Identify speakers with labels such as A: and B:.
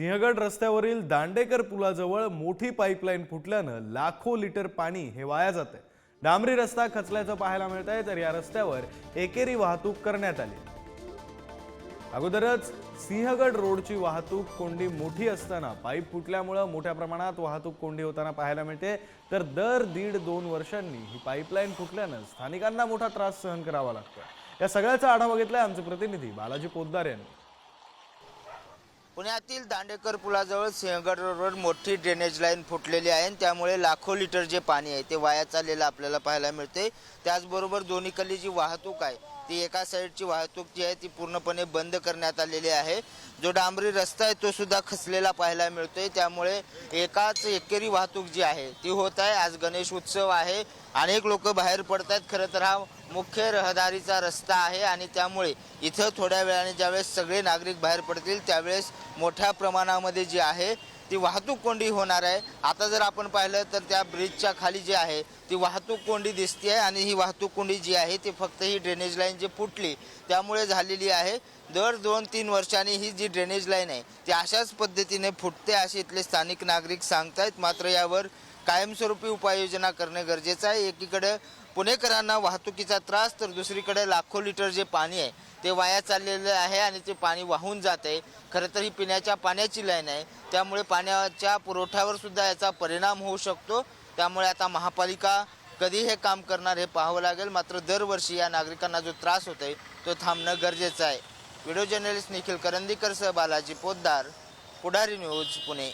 A: सिंहगड रस्त्यावरील दांडेकर पुलाजवळ मोठी पाईपलाईन फुटल्यानं लाखो लिटर पाणी हे वाया जात आहे डांबरी रस्ता खचल्याचं पाहायला मिळत आहे तर या रस्त्यावर एकेरी वाहतूक करण्यात आली. अगोदरच सिंहगड रोडची वाहतूक कोंडी मोठी असताना पाईप फुटल्यामुळं मोठ्या प्रमाणात वाहतूक कोंडी होताना पाहायला मिळते. तर दर दीड दोन वर्षांनी ही पाईपलाईन फुटल्यानं स्थानिकांना मोठा त्रास सहन करावा लागतो या सगळ्याचा आढावा घेतलाय आमचे प्रतिनिधी बालाजी पोद्दार यांनी.
B: पुण्यातील दांडेकर पुलाजवळ सिंहगड रोडवर मोठी ड्रेनेज लाईन फुटलेली आहे आणि त्यामुळे लाखो लिटर जे पाणी आहे ते वाया चाललेलं आपल्याला पाहायला मिळते त्याचबरोबर दोन्हीकडली जी वाहतूक आहे. ती एका साईडची वाहतूक जी आहे ती पूर्णपणे बंद करण्यात आलेली आहे. जो डांबरी रस्ता आहे तो सुद्धा खचलेला पाहायला मिळतोय. त्यामुळे एकाच एकेरी वाहतूक जी आहे ती होत आहे. आज गणेश उत्सव आहे. अनेक लोक बाहेर पडत आहेत खरं तर हा मुख्य रहदारीचा रस्ता आहे आणि त्यामुळे इथं थोड्या वेळाने ज्यावेळेस सगळे नागरिक बाहेर पडतील त्यावेळेस मोठ्या प्रमाणामध्ये जी आहे ती वाहतूक कोंडी होणार आहे. आता जर आपण पाहिलं तर त्या ब्रिजच्या खाली जी आहे ती वाहतूक कोंडी दिसते आहे आणि ही वाहतूक कोंडी जी आहे ती फक्त ही ड्रेनेज लाईन जी फुटली त्यामुळे झालेली आहे. दर दोन तीन वर्षांनी ही जी ड्रेनेज लाईन आहे ती अशाच पद्धतीने फुटते असे इथले स्थानिक नागरिक सांगतायत. मात्र यावर कायमस्वरूपी उपाययोजना करणे गरजेचं आहे. एकीकडे पुणेकरांना वाहतुकीचा त्रास तर दुसरीकडे लाखो लिटर जे पाणी आहे ते वाया चाललेलं आहे आणि ते पाणी वाहून जात आहे. खरं तर ही पिण्याच्या पाण्याची लाईन आहे. त्यामुळे पाण्याच्या पुरवठ्यावर सुद्धा याचा परिणाम होऊ शकतो. त्यामुळे आता महापालिका कधी हे काम करणार हे पाहावं लागेल. मात्र दरवर्षी या नागरिकांना जो त्रास होतोय तो थांबणं गरजेचं आहे. व्हिडिओ जर्नलिस्ट निखिल करंदीकर सह बालाजी पोद्दार पुढारी न्यूज पुणे.